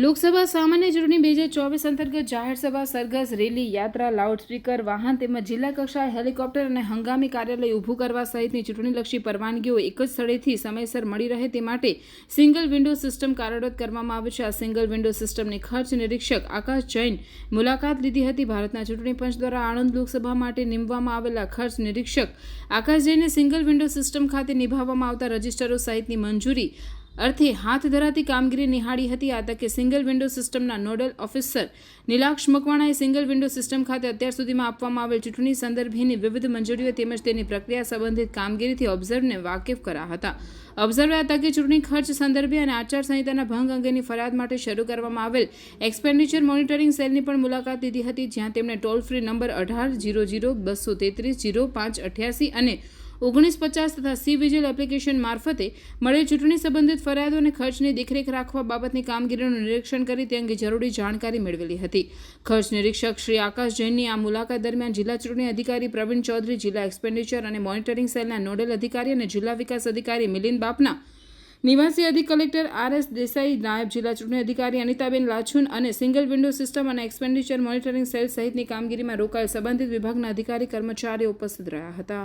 લોકસભા સામાન્ય ચૂંટણી બે હજાર ચોવીસ અંતર્ગત જાહેરસભા સરઘસ, રેલી, યાત્રા લાઉડસ્પીકર વાહન તેમજ જિલ્લા કક્ષાએ હેલિકોપ્ટર અને હંગામી કાર્યાલય ઊભું કરવા સહિતની ચૂંટણીલક્ષી પરવાનગીઓ એક જ સ્થળેથી સમયસર મળી રહે તે માટે સિંગલ વિન્ડો સિસ્ટમ કાર્યરત કરવામાં આવે છે. આ સિંગલ વિન્ડો સિસ્ટમની ખર્ચ નિરીક્ષક આકાશ જૈન મુલાકાત લીધી હતી. ભારતના ચૂંટણી પંચ દ્વારા આણંદ લોકસભા માટે નીમવામાં આવેલા ખર્ચ નિરીક્ષક આકાશ જૈને સિંગલ વિન્ડો સિસ્ટમ ખાતે નિભાવવામાં આવતા રજિસ્ટરો સહિતની મંજૂરી અર્થે હાથ ધરાતી કામગીરી નિહાળી હતી. આ તકે સિંગલ વિન્ડો સિસ્ટમના નોડલ ઓફિસર નિલાક્ષ મકવાણાએ સિંગલ વિન્ડો સિસ્ટમ ખાતે અત્યાર સુધીમાં આપવામાં આવેલ ચૂંટણી સંદર્ભેની વિવિધ મંજૂરીઓ તેમજ તેની પ્રક્રિયા સંબંધિત કામગીરીથી ઓબ્ઝર્વને વાકેફ કર્યા હતા. ઓબ્ઝર્વે આ તકે ચૂંટણી ખર્ચ સંદર્ભે અને આચારસંહિતાના ભંગ અંગેની ફરિયાદ માટે શરૂ કરવામાં આવેલ એક્સપેન્ડિચર મોનિટરિંગ સેલની પણ મુલાકાત લીધી હતી, જ્યાં તેમણે ટોલ ફ્રી નંબર અઢાર, જીરો જીરો, બસો તેત્રીસ, જીરો, પાંચ, અઠ્યાસી અને ઓગણીસ પચાસ તથા સી વિજિલ એપ્લિકેશન મારફતે મળેલ ચૂંટણી સંબંધિત ફરિયાદો અને ખર્ચની દેખરેખ રાખવા બાબતની કામગીરીનું નિરીક્ષણ કરી તે અંગે જરૂરી જાણકારી મેળવેલી હતી. ખર્ચ નિરીક્ષક શ્રી આકાશ જૈનની આ મુલાકાત દરમિયાન જિલ્લા ચૂંટણી અધિકારી પ્રવીણ ચૌધરી, જિલ્લા એક્સપેન્ડિચર અને મોનિટરિંગ સેલના નોડલ અધિકારી અને જિલ્લા વિકાસ અધિકારી મિલિંદ બાપના, નિવાસી અધિક કલેક્ટર આર એસ દેસાઈ, નાયબ જિલ્લા ચૂંટણી અધિકારી અનિતાબેન લાછુન અને સિંગલ વિન્ડો સિસ્ટમ અને એક્સપેન્ડિચર મોનિટરિંગ સેલ સહિતની કામગીરીમાં રોકાયેલ સંબંધિત વિભાગના અધિકારી કર્મચારીઓ ઉપસ્થિત રહ્યા હતા.